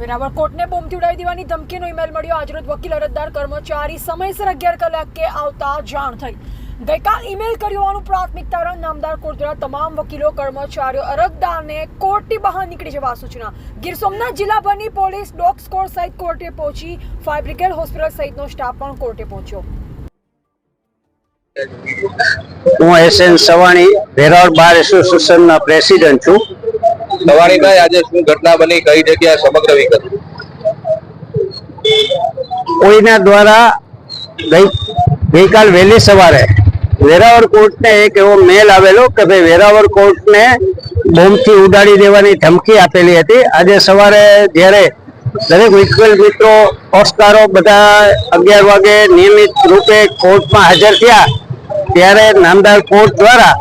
વેરાવળ કોર્ટને બોમ્બથી ઉડાવી દેવાની ધમકીનો ઈમેલ મળ્યો. આજરોજ વકીલ, અરજદાર, કર્મચારી, સમયસર અગિયાર કલાકે આવતા જાણ થઈ. ગઈકાલ ઈમેલ કર્યો હોવાનું પ્રાથમિક તારણ નામદાર કોર્ટ તમામ વકીલો, કર્મચારીઓ, અરજદારને કોર્ટની બહાર નીકળી જવા સૂચના. ગીર સોમનાથ જિલ્લાભરની પોલીસ ડોગ સ્કોર સહિત કોર્ટે પહોંચી ફાયર બ્રિગેડ હોસ્પિટલ સહિતનો સ્ટાફ પણ કોર્ટે પહોંચ્યો. હું S N Savani Veraval bar એસોસિએશનના પ્રેસિડેન્ટ છું. સવાણીભાઈ આજે શું ઘટના બની? કઈ જગ્યાએ સમગ્ર વિગત? કોઈના દ્વારા ગઈ, ગઈકાલ વહેલી સવારે વેરાવળ કોર્ટને એક એવો મેલ આવેલો કે ભાઈ વેરાવળ કોર્ટને બોમ્બથી ઉડાડી દેવાની ધમકી આપેલી હતી. આજે સવારે જ્યારે દરેક વિકલ મિત્રો ઓસ્કારો બધા અગિયાર વાગે નિયમિત રૂપે કોર્ટમાં હાજર થયા, ત્યારે નામદાર કોર્ટ દ્વારા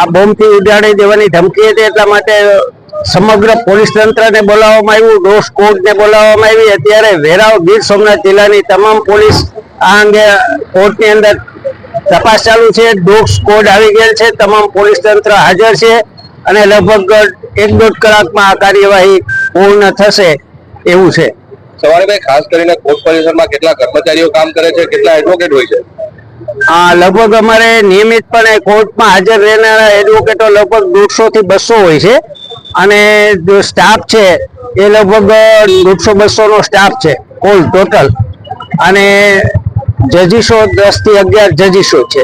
આ બોમ્બથી ઉડાડી દેવાની ધમકી હતી. એટલા માટે સમગ્ર પોલીસ તંત્રને બોલાવવામાં આવ્યું. ડોસ કોર્ટને બોલાવવામાં આવી. અત્યારે વેરાવ ગીર સોમનાથ જિલ્લાની તમામ પોલીસ આ અંગે કોર્ટની અંદર તપાસ ચાલુ છે. ડોગ કોડ આવી ગયેલ છે. તમામ પોલીસ તંત્ર હાજર છે અને લગભગ એક દોઢ કલાકમાં આ કાર્યવાહી પૂર્ણ થશે એવું છે. સવાણીભાઈ ખાસ કરીને કોર્ટ પરિસરમાં કેટલા કર્મચારીઓ કામ કરે છે? કેટલા એડવોકેટ હોય છે? આ લગભગ અમારે નિયમિતપણે કોર્ટમાં હાજર રહેનારા એડવોકેટો લગભગ દોઢસો થી બસો હોય છે. અને જો સ્ટાફ છે એ લગભગ દોઢસો બસો નો સ્ટાફ છે કુલ ટોટલ અને જજીશો દસથી અગિયાર જજીશો છે.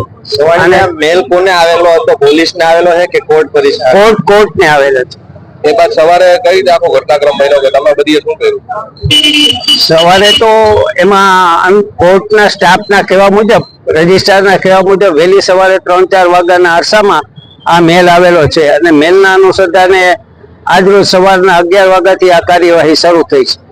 અને મેલ કોને આવેલો હતો? પોલીસ ને આવેલો છે કે કોર્ટ પરિષદ કોર્ટ કોર્ટ ને આવેલો છે. એ બાદ સવારે કઈ રીતે આખો ઘટનાક્રમ બન્યો કે તમે બધીએ શું કર્યું? સવારે તો એમાં કોર્ટના સ્ટાફના કહેવા મુજબ રજિસ્ટ્રારના કહેવા મુજબ વહેલી સવારે ત્રણ ચાર વાગ્યાના અરસામાં આ મેલ આવેલો છે. અને મેલના અનુસંધાને આજરોજ સવારના અગિયાર વાગ્યાથી આ કાર્યવાહી શરૂ થઈ છે.